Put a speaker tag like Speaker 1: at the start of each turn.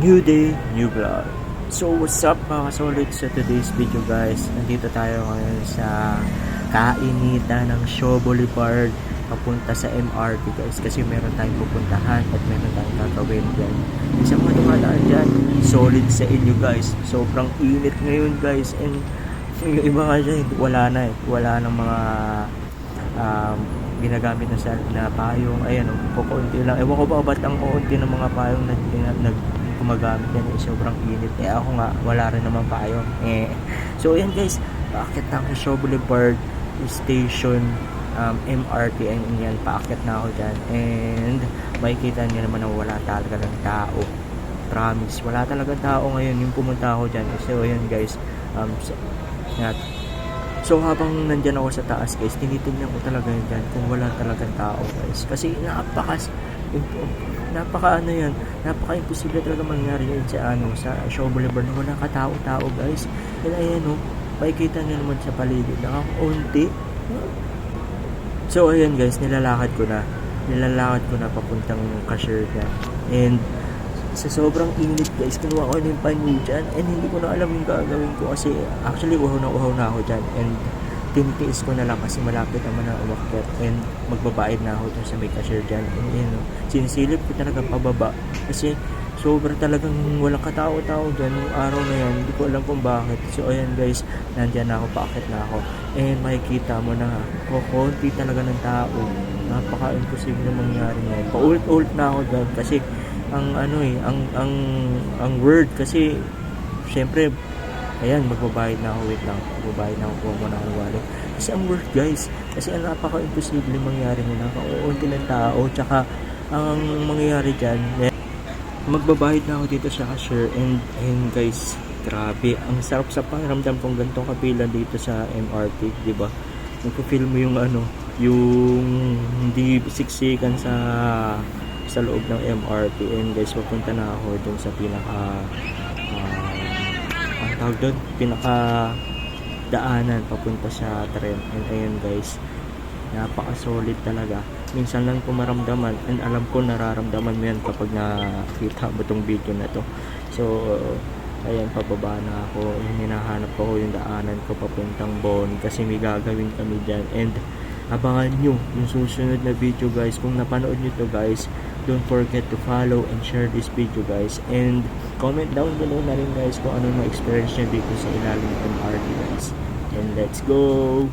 Speaker 1: New day, new vlog. So what's up mga kasolid? Sa today's video guys Nandito tayo ngayon sa kainitan ng Shaw Boulevard Papunta sa MRT guys Kasi meron tayong pupuntahan at meron tayong gagawin dyan. Isa mga dumadaan dyan Solid sa inyo guys. Sobrang init ngayon guys And yung iba kasi wala na eh. Wala ng mga um, ginagamit na sa na payong ayan o kukunti lang. Ewan ko ba ba't ang kukunti ng mga payong na, na, nag gumagamit yan eh. Sobrang init. Eh ako nga wala rin naman payong eh so ayan guys paakit na ako sa Boulevard station um, MRT and yan paakit na ako dyan. And makikita nyo naman na wala talaga ng tao. Promise wala talaga tao ngayon. Yung pumunta ako dyan so ayan guys um, so, yan, So habang nandyan ako sa taas guys, tinitingnan ko talaga yun dyan kung wala talagang tao guys. Kasi napaka, napaka ano yan, napaka imposible talaga mangyari yun sa ano, sa Shaw Boulevard na wala katao-tao guys. And ayan o, makikita nyo naman sa paligid, nakakaunti. So ayan guys, nilalakad ko na. Nilalakad ko na papuntang cashier dyan. And sa sobrang init guys, kinuha ko na yung panyo dyan and hindi ko na alam yung gagawin ko kasi actually uhaw na uhaw na ako dyan and tinitiis ko na lang kasi malapit naman na umakyat and magbabayad na ako dyan sa may cashier dyan. And yun, no, sinisilip ko talaga pababa. Kasi sobra talagang walang katao-tao dyan yung araw na yan. Hindi ko alam kung bakit. So ayan guys nandyan na ako paakit na ako. And makikita mo na kukunti talaga ng tao. Napaka imposible mangyari ngayon. Paulit-ulit na ako dyan kasi ang ano eh, ang ang ang word kasi syempre ayan magbabayad na ako. Wait lang. Magbabayad na ako. Kuha mo na ako wallet kasi ang word guys. Kasi ang napaka imposible mangyari mo na. Kauunti ng tao. Tsaka ang mangyayari dyan eh, magbabayad na ako dito sa cashier. And and guys. Grabe. Ang sarap sa pakiramdam kung ganitong kapila dito sa MRT di ba? Nagpo-feel mo yung ano yung hindi siksikan sa sa loob ng MRT and guys papunta na ako dun sa pinaka uh, tawag doon pinaka daanan papunta sa tren. And ayun guys napaka solid talaga. Minsan lang ko maramdaman and alam ko nararamdaman mo yan kapag nakita mo tong video na to. So ayan pababa na ako. Hinahanap ko yung daanan ko papuntang Bon kasi may gagawin kami dyan. And abangan nyo yung susunod na video guys. Kung napanood nyo to guys don't forget to follow and share this video guys. And comment down below na rin guys kung ano na experience nyo dito sa ilalim ng MRT guys. And let's go